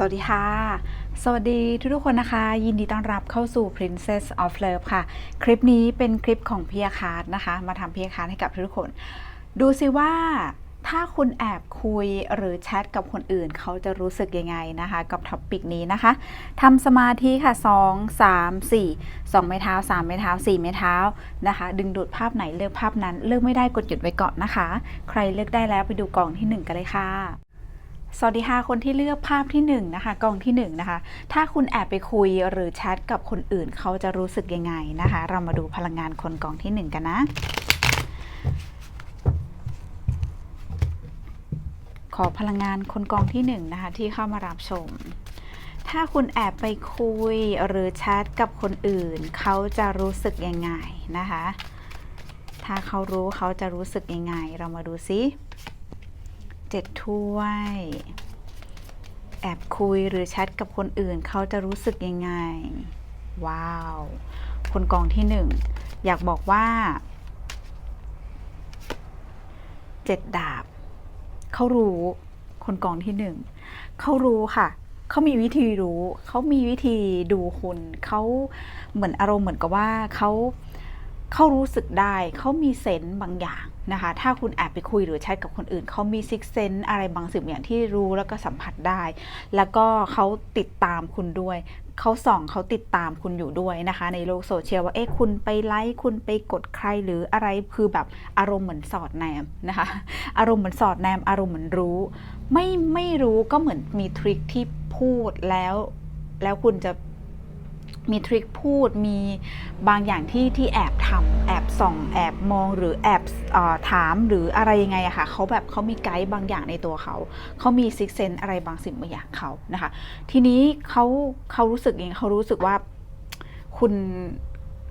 สวัสดีค่ะ สวัสดีทุกๆคนนะคะ ยินดีต้อนรับเข้าสู่ Princess of Love ค่ะ คลิปนี้เป็นคลิปของพี่อาคาร์ดนะคะ มาทำพี่อาคาร์ดให้กับทุกคน ดูสิว่าถ้าคุณแอบคุยหรือแชทกับคนอื่น เขาจะรู้สึกยังไงนะคะ กับท็อปปิกนี้นะคะทำสมาธิค่ะ 2 3 4 2ไม้เท้า 3 ไม้เท้า 4 ไม้เท้านะคะ ดึงดูดภาพไหนเลือกภาพนั้น เลือกไม่ได้กดหยุดไว้ก่อนนะคะ ใครเลือกได้แล้วไปดูกล่องที่หนึ่งกันเลยค่ะ สวัสดีค่ะคนที่เลือกภาพที่1นงนะคะกองที่1นงนะคะ ถ้าคุณแอบไปคุยหรือแชทกับคนอื่นเขาจะรู้สึกยังไงนะคะ เรามาดูพลังงานคนกองที่ 1 กันนะ ขอพลังงานคนกองที่1นงนะคะที่เข้ามารับชม ถ้าคุณแอบไปคุยหรือแชทกับคนอื่น เขาจะรู้สึกยังไงนะคะ ถ้าเขารู้เขาจะรู้สึกยังไง เรามาดูซิ เจ็ดถ้วย แอบคุยหรือแชทกับคนอื่นเขาจะรู้สึกยังไง ว้าว คนกองที่หนึ่ง อยากบอกว่าเจ็ดดาบ เขารู้ คนกองที่หนึ่ง เขารู้ค่ะเขามีวิธีรู้ เขามีวิธีดูคุณ เขาเหมือนอารมณ์เหมือนกับว่าเขาเเขารู้สึกได้เขามีเซนส์บางอย่างนะคะ ถ้าคุณแอบไปคุยหรือแชทกับคนอื่น เขามีซิกเซนอะไรบางสิ่งอย่างที่รู้แล้วก็สัมผัสได้ แล้วก็เขาติดตามคุณด้วย เขาส่องเขาติดตามคุณอยู่ด้วยนะคะ ในโลกโซเชียลว่าเอ๊ะคุณไปไลค์คุณไปกดใครหรืออะไรคือแบบอารมณ์เหมือนสอดแนมนะคะ อารมณ์เหมือนสอดแนม อารมณ์เหมือนรู้ ไม่ไม่รู้ก็เหมือนมีทริคที่พูดแล้ว แล้วคุณจะ มีทริคพูดมีบางอย่างที่ที่แอบทำแอบส่อง แอบมองหรือแอบอถามหรืออะไรยังไงอะค่ะเขาแบบเขามีไกด์บางอย่างในตัวเขา เขามีซิกเซนอะไรบางสิ่งบางอย่างเขานะคะ ทีนี้เขาเขารู้สึกเองเขารู้สึกว่าคุณ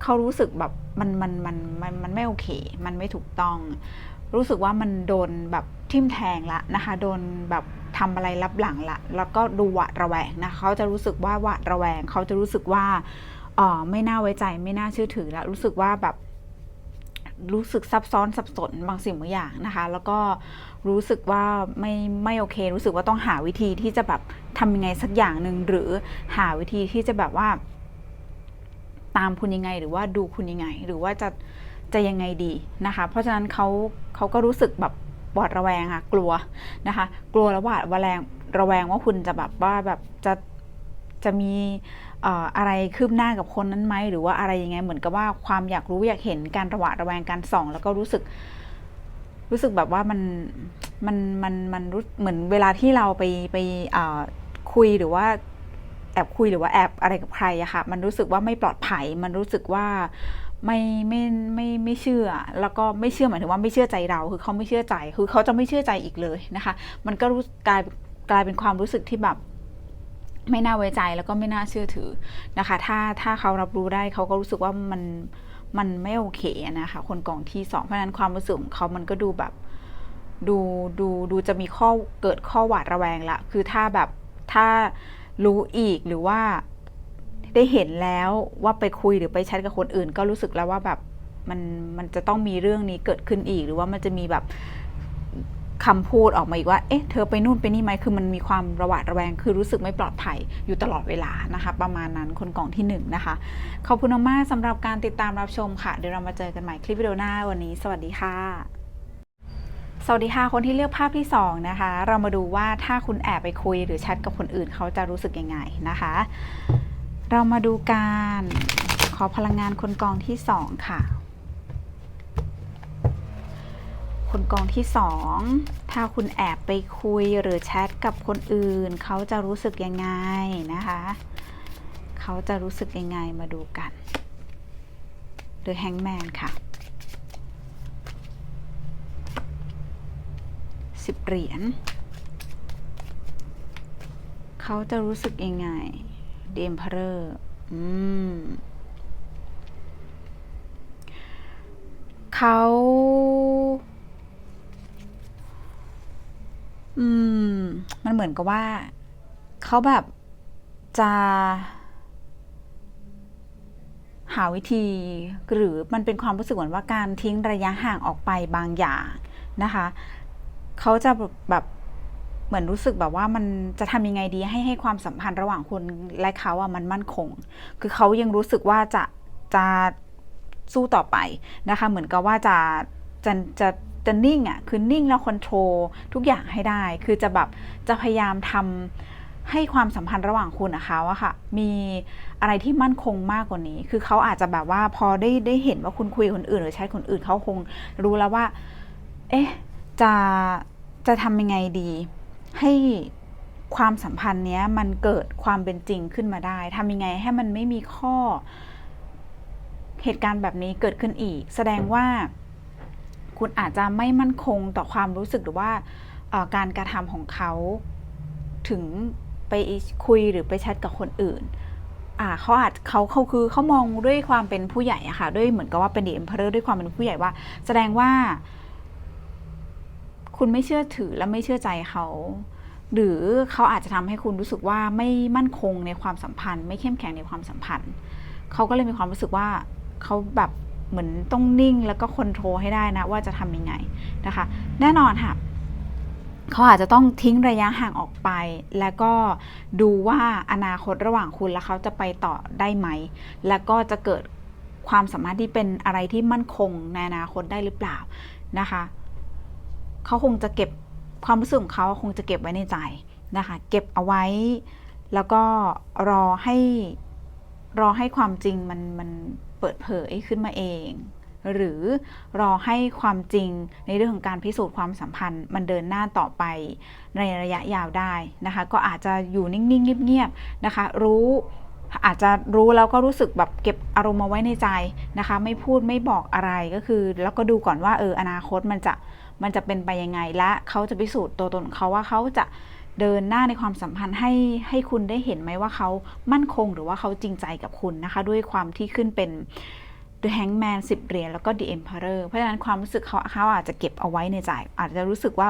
เขารู้สึกแบบมันมันมันมันมันไม่โอเค มันไม่ถูกต้อง รู้สึกว่ามันโดนแบบทิ่มแทงละนะคะ โดนแบบ ทำอะไรรับหลังละแล้วก็ดูหวาดระแวงนะเขาจะรู้สึกว่าหวาดระแวง เขาจะรู้สึกว่าเออไม่น่าไว้ใจไม่น่าเชื่อถือแล้วรู้สึกว่าแบบรู้สึกซับซ้อนสับสนบางสิ่งบางอย่างนะคะ แล้วก็รู้สึกว่าไม่ไม่โอเค รู้สึกว่าต้องหาวิธีที่จะแบบทำยังไงสักอย่างหนึ่งหรือหาวิธีที่จะแบบว่า ตามคุณยังไง หรือว่าดูคุณยังไง หรือว่าจะจะยังไงดีนะคะ เพราะฉะนั้นเขาเขาก็รู้สึกแบบ หวาดระแวงค่ะ กลัวนะคะ กลัวแล้วหวาดระแวงระแวงว่าคุณจะแบบว่าแบบจะจะมีอะไรคืบหน้ากับคนนั้นไหมหรือว่าอะไรยังไงเหมือนกับว่าความอยากรู้อยากเห็นการระหวาดระแวงการส่อง แล้วก็รู้สึก รู้สึกแบบว่ามันมันมันมันรู้เหมือนเวลาที่เราไปไปคุยหรือว่าแอบคุยหรือว่าแอบอะไรกับใครอะค่ะ มันรู้สึกว่าไม่ปลอดภัย มันรู้สึกว่า ไม่ไม่ไม่ไม่เชื่อ แล้วก็ไม่เชื่อหมายถึงว่าไม่เชื่อใจเราคือเขาไม่เชื่อใจ คือเขาจะไม่เชื่อใจอีกเลยนะคะ มันก็รู้กลายกลายเป็นความรู้สึกที่แบบไม่น่าไว้ใจแล้วก็ไม่น่าเชื่อถือนะคะ ถ้าถ้าเขารับรู้ได้เขาก็รู้สึกว่ามันมันไม่โอเคนะคะ คนกองที่สองเพราะฉะนั้นความรู้สึกของเขามันก็ดูแบบดูดูดูจะมีข้อเกิดข้อหวาดระแวงละ คือถ้าแบบถ้ารู้อีกหรือว่า ได้เห็นแล้วว่าไปคุยหรือไปแชทกับคนอื่น ก็รู้สึกแล้วว่าแบบมันมันจะต้องมีเรื่องนี้เกิดขึ้นอีก หรือว่ามันจะมีแบบคำพูดออกมาอีกว่า เอ๊ะ เธอไปนู่นไปนี่ไหม คือมันมีความระหวาดระแวง คือรู้สึกไม่ปลอดภัยอยู่ตลอดเวลานะคะ ประมาณนั้นคนกล่องที่หนึ่งนะคะ ขอบคุณมากสำหรับการติดตามรับชมค่ะ เดี๋ยวเรามาเจอกันใหม่คลิปวิดีโอหน้าวันนี้ สวัสดีค่ะ สวัสดีค่ะ คนที่เลือกภาพที่ 2 นะคะ เรามาดูว่าถ้าคุณแอบไปคุยหรือแชทกับคนอื่นเขาจะรู้สึกยังไงนะคะ เรามาดูการขอพลังงานคนกองที่2ค่ะ คนกองที่2ถ้าคุณแอบไปคุยหรือแชทกับคนอื่น เขาจะรู้สึกยังไงนะคะ เขาจะรู้สึกยังไงมาดูกันหรือแฮงแมนค่ะสิบเหรียญเขาจะรู้สึกยังไง เดมเพอร์อืมเขาอืม มันเหมือนกับว่า เขาแบบจะ หาวิธี หรือมันเป็นความรู้สึกเหมือนว่าการทิ้งระยะห่างออกไปบางอย่างนะคะ เขาจะแบบแบบ เหมือนรู้สึกแบบว่ามันจะทำยังไงดีให้ให้ความสัมพันธ์ระหว่างคุณและเขาอะมันมั่นคง คือเขายังรู้สึกว่าจะจะสู้ต่อไปนะคะ เหมือนกับว่าจะจะจะจะนิ่งอะคือนิ่งแล้วคอนโทรลทุกอย่างให้ได้ คือจะแบบจะพยายามทำให้ความสัมพันธ์ระหว่างคุณกับเขาอะค่ะ มีอะไรที่มั่นคงมากกว่านี้ คือเขาอาจจะแบบว่าพอได้ได้เห็นว่าคุณคุยกับคนอื่น หรือใช้คนอื่นเขาคงรู้แล้วว่า เอ๊ะ จะจะทำยังไงดี ให้ความสัมพันธ์เนี้ยมันเกิดความเป็นจริงขึ้นมาได้ทำยังไงให้มันไม่มีข้อ เหตุการณ์แบบนี้เกิดขึ้นอีก แสดงว่าคุณอาจจะไม่มั่นคงต่อความรู้สึกหรือว่าการกระทำของเขาถึงไปคุยหรือไปแชทกับคนอื่นเขาอาจเขาเขาคือเขามองด้วยความเป็นผู้ใหญ่อะค่ะด้วยเหมือนกับว่าเป็นดีเอ็มเพอร์ด้วยความเป็นผู้ใหญ่ว่า แสดงว่า คุณไม่เชื่อถือและไม่เชื่อใจเขา หรือเขาอาจจะทำให้คุณรู้สึกว่าไม่มั่นคงในความสัมพันธ์ ไม่เข้มแข็งในความสัมพันธ์เขาก็เลยมีความรู้สึกว่าเขาแบบเหมือนต้องนิ่งแล้วก็คอนโทรลให้ได้นะ ว่าจะทำยังไงนะคะ แน่นอนค่ะเขาอาจจะต้องทิ้งระยะห่างออกไป แล้วก็ดูว่าอนาคตระหว่างคุณและเขาจะไปต่อได้ไหม แล้วก็จะเกิดความสามารถที่เป็นอะไรที่มั่นคงในอนาคตได้หรือเปล่านะคะ เขาคงจะเก็บความรู้สึกของเขาคงจะเก็บไว้ในใจนะคะ เก็บเอาไว้ แล้วก็รอให้รอให้ความจริงมันมันเปิดเผยขึ้นมาเอง หรือรอให้ความจริงในเรื่องของการพิสูจน์ความสัมพันธ์ มันเดินหน้าต่อไปในระยะยาวได้นะคะ ก็อาจจะอยู่นิ่งๆเงียบๆนะคะ รู้อาจจะรู้แล้วก็รู้สึกแบบเก็บอารมณ์มาไว้ในใจนะคะ ไม่พูดไม่บอกอะไรก็คือ แล้วก็ดูก่อนว่าเอออนาคตมันจะ มันจะเป็นไปยังไงและเขาจะพิสูจน์ตัวตนของเขาว่าเขาจะเดินหน้าในความสัมพันธ์ให้ให้คุณได้เห็นไหมว่าเขามั่นคงหรือว่าเขาจริงใจกับคุณนะคะ ด้วยความที่ขึ้นเป็น The Hangman 10เหรียญแล้วก็ The Emperor เพราะฉะนั้นความรู้สึกเขาเขาอาจจะเก็บเอาไว้ในใจ อาจจะรู้สึกว่า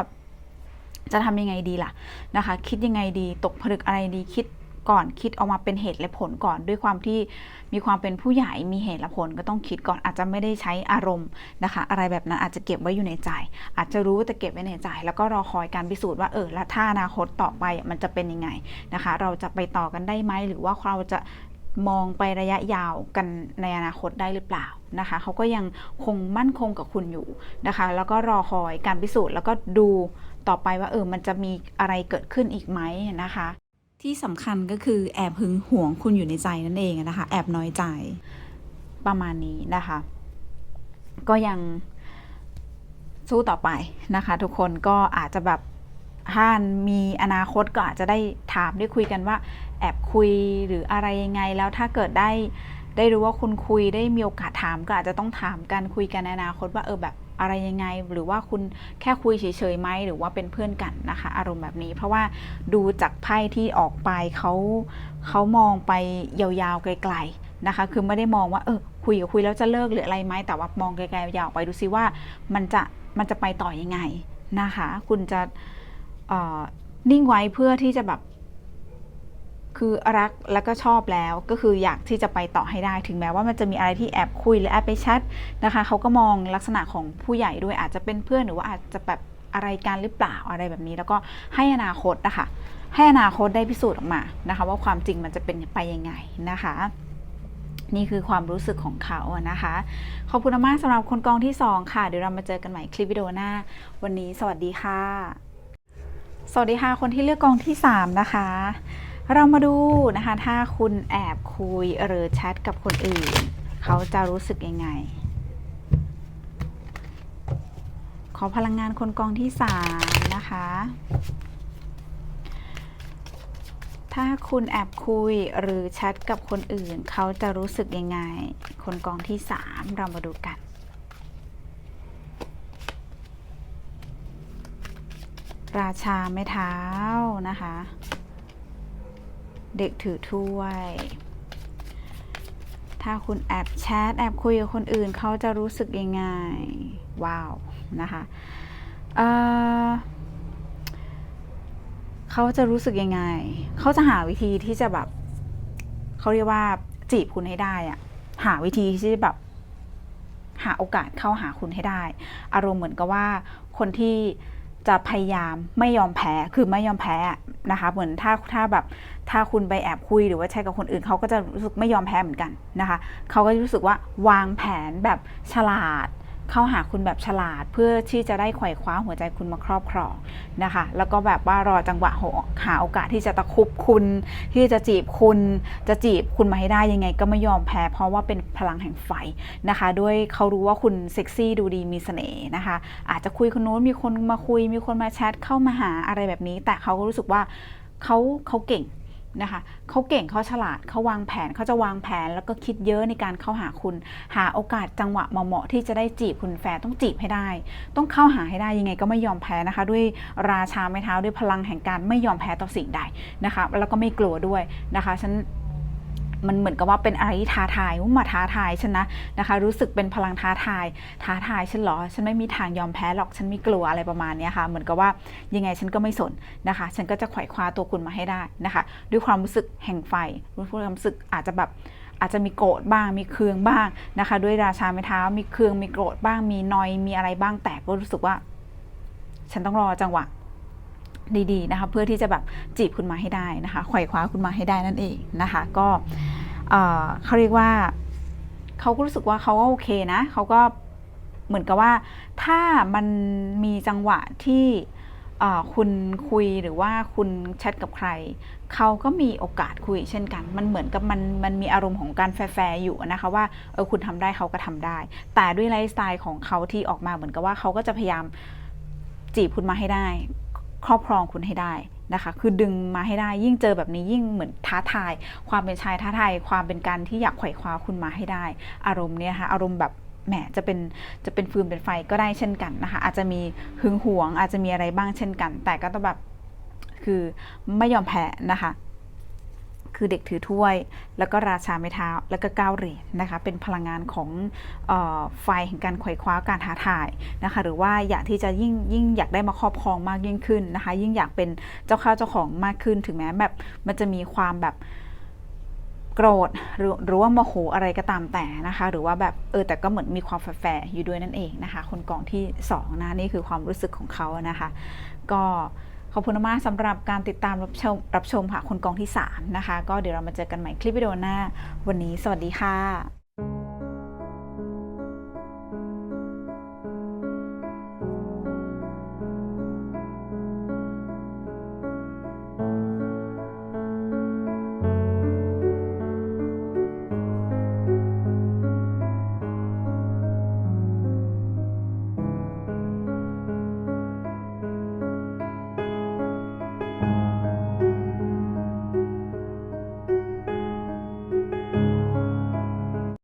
จะทำยังไงดีล่ะนะคะ คิดยังไงดีตกผลึกอะไรดีคิด ก่อนคิดออกมาเป็นเหตุและผลก่อนด้วยความที่มีความเป็นผู้ใหญ่มีเหตุและผลก็ต้องคิดก่อนอาจจะไม่ได้ใช้อารมณ์นะคะ อะไรแบบนั้นอาจจะเก็บไว้อยู่ในใจ อาจจะรู้แต่เก็บไว้ในใจ แล้วก็รอคอยการพิสูจน์ว่าเออแล้วถ้าอนาคตต่อไปมันจะเป็นยังไงนะคะ เราจะไปต่อกันได้ไหมหรือว่าเราจะมองไประยะยาวกันในอนาคตได้หรือเปล่านะคะเขาก็ยังคงมั่นคงกับคุณอยู่นะคะ แล้วก็รอคอยการพิสูจน์แล้วก็ดูต่อไปว่าเออมันจะมีอะไรเกิดขึ้นอีกไหมนะคะ ที่สำคัญก็คือแอบหึงหวงคุณอยู่ในใจนั่นเองนะคะ แอบน้อยใจประมาณนี้นะคะ ก็ยังสู้ต่อไปนะคะ ทุกคนก็อาจจะแบบถ้ามีอนาคตก็อาจจะได้ถามได้คุยกันว่า แอบคุยหรืออะไรยังไงแล้วถ้าเกิดได้ได้รู้ว่าคุณคุยได้มีโอกาสถามก็อาจจะต้องถามกันคุยกันในอนาคตว่าเออแบบ อะไรยังไง หรือว่าคุณแค่คุยเฉยๆไหมหรือว่าเป็นเพื่อนกันนะคะ อารมณ์แบบนี้ เพราะว่าดูจากไพ่ที่ออกไปเขาเขามองไปยาวๆไกลๆนะคะ คือไม่ได้มองว่าเออคุยกับคุยแล้วจะเลิกหรืออะไรไหมแต่ว่ามองไกลๆยาวไปดูซิว่ามันจะมันจะไปต่อยังไงนะคะ คุณจะออนิ่งไว้เพื่อที่จะแบบ คือรักแล้วก็ชอบแล้วก็คืออยากที่จะไปต่อให้ได้ ถึงแม้ว่ามันจะมีอะไรที่แอบคุยหรือแอบไปแชทนะคะเขาก็มองลักษณะของผู้ใหญ่ด้วยอาจจะเป็นเพื่อนหรือว่าอาจจะแบบอะไรกันหรือเปล่าอะไรแบบนี้ แล้วก็ให้อนาคตนะคะให้อนาคตได้พิสูจน์ออกมานะคะ ว่าความจริงมันจะเป็นไปยังไงนะคะ นี่คือความรู้สึกของเขาอะนะคะ ขอบคุณมากสำหรับคนกองที่ 2 ค่ะ เดี๋ยวเรามาเจอกันใหม่คลิปวิดีโอหน้า วันนี้สวัสดีค่ะ สวัสดีค่ะ คนที่เลือกกองที่ 3 นะคะ เรามาดูนะคะ ถ้าคุณแอบคุยหรือแชทกับคนอื่น เขาจะรู้สึกยังไง ขอพลังงานคนกองที่3นะคะ ถ้าคุณแอบคุยหรือแชทกับคนอื่น เขาจะรู้สึกยังไง คนกองที่3เรามาดูกันราชาไม้เท้านะคะ เด็กถือถ้วย ถ้าคุณแอบแชทแอบคุยกับคนอื่นเขาจะรู้สึกยังไง ว้าว นะคะเเขาจะรู้สึกยังไง เขาจะหาวิธีที่จะแบบ เขาเรียกว่าจีบคุณให้ได้อะหาวิธีที่จะแบบ หาโอกาสเข้าหาคุณให้ได้ อารมณ์เหมือนกับว่าคนที่ จะพยายามไม่ยอมแพ้ คือไม่ยอมแพ้นะคะ เหมือนถ้าถ้าแบบถ้าคุณไปแอบคุยหรือว่าแชทกับคนอื่นเขาก็จะรู้สึกไม่ยอมแพ้เหมือนกันนะคะ เขาก็จะรู้สึกว่าวางแผนแบบฉลาด เข้าหาคุณแบบฉลาด เพื่อที่จะได้ไขว่คว้าหัวใจคุณมาครอบครองนะคะ แล้วก็แบบว่ารอจังหวะหาโอกาสที่จะตะคุบคุณ ที่จะจีบคุณ จะจีบคุณมาให้ได้ยังไง ก็ไม่ยอมแพ้ เพราะว่าเป็นพลังแห่งไฟนะคะ ด้วยเขารู้ว่าคุณเซ็กซี่ดูดีมีเสน่ห์นะคะ อาจจะคุยคนโน้นมีคนมาคุย มีคนมาแชทเข้ามาหาอะไรแบบนี้ แต่เขาก็รู้สึกว่าเขาเขาเก่ง นะคะเขาเก่งเขาฉลาดเขาวางแผนเขาจะวางแผนแล้วก็คิดเยอะในการเข้าหาคุณ หาโอกาสจังหวะเหมาะๆที่จะได้จีบคุณแฟนต้องจีบให้ได้ ต้องเข้าหาให้ได้ยังไงก็ไม่ยอมแพ้นะคะ ด้วยราชาไม้เท้าด้วยพลังแห่งการไม่ยอมแพ้ต่อสิ่งใดนะคะแล้วก็ไม่กลัวด้วยนะคะฉัน มันเหมือนกับว่าเป็นอะไรที่ท้าทายว่ามาท้าทายฉันนะนะคะ รู้สึกเป็นพลังท้าทาย ท้าทายฉันเหรอ ฉันไม่มีทางยอมแพ้หรอกฉันไม่กลัวอะไรประมาณนี้ค่ะ เหมือนกับว่ายังไงฉันก็ไม่สนนะคะ ฉันก็จะไขว่คว้าตัวคุณมาให้ได้นะคะ ด้วยความรู้สึกแห่งไฟด้ความรู้สึกอาจจะแบบอาจจะมีโกรธบ้างมีเคืองบ้างนะคะ ด้วยราชาไม้เท้ามีเคืองมีโกรธบ้างมีนอยมีอะไรบ้างแต่ก็รู้สึกว่า ฉันต้องรอจังหวะ ดีๆนะคะเพื่อที่จะแบบจีบคุณมาให้ได้นะคะไขว่คว้าคุณมาให้ได้นั่นเองนะคะก็เขาเรียกว่าเขาก็รู้สึกว่าเขาก็โอเคนะเขาก็เหมือนกับว่าถ้ามันมีจังหวะที่คุณคุยหรือว่าคุณแชทกับใคร เขาก็มีโอกาสคุยเช่นกัน มันเหมือนกับมันมันมีอารมณ์ของการแฟร์อยู่นะคะว่าเออคุณทำได้เขาก็ทำได้ แต่ด้วยไลฟ์สไตล์ของเขาที่ออกมาเหมือนกับว่าเขาก็จะพยายามจีบคุณมาให้ได้ ครอบครองคุณให้ได้นะคะ คือดึงมาให้ได้ยิ่งเจอแบบนี้ยิ่งเหมือนท้าทาย ความเป็นชายท้าทายความเป็นการที่อยากไขว่คว้าคุณมาให้ได้ อารมณ์เนี่ยค่ะอารมณ์แบบแหมจะเป็นจะเป็นฟืนเป็นไฟก็ได้เช่นกันนะคะ อาจจะมีหึงหวง อาจจะมีอะไรบ้างเช่นกัน แต่ก็ต้องแบบคือไม่ยอมแพ้นะคะ คือเด็กถือถ้วย แล้วก็ราชาไม้เท้า แล้วก็ก้าวเหรียญนะคะ เป็นพลังงานของออไฟแห่งการไขว่คว้าการท้าทายนะคะ หรือว่าอยากที่จะยิ่งยิ่งอยากได้มาครอบครองมากยิ่งขึ้นนะคะ ยิ่งอยากเป็นเจ้าข้าวเจ้าของมากขึ้น ถึงแม้แบบมันจะมีความแบบโกรธหรือหรือว่าโมโหอะไรก็ตามแต่นะคะ หรือว่าแบบเออแต่ก็เหมือนมีความแฝงอยู่ด้วยนั่นเองนะคะ คนกองที่สองนะนี่คือความรู้สึกของเขานะคะ ก็ ขอบคุณมากสำหรับการติดตามรับชมรับชมค่ะคนกองที่ 3 นะคะ ก็เดี๋ยวเรามาเจอกันใหม่คลิปวิดีโอหน้า วันนี้สวัสดีค่ะ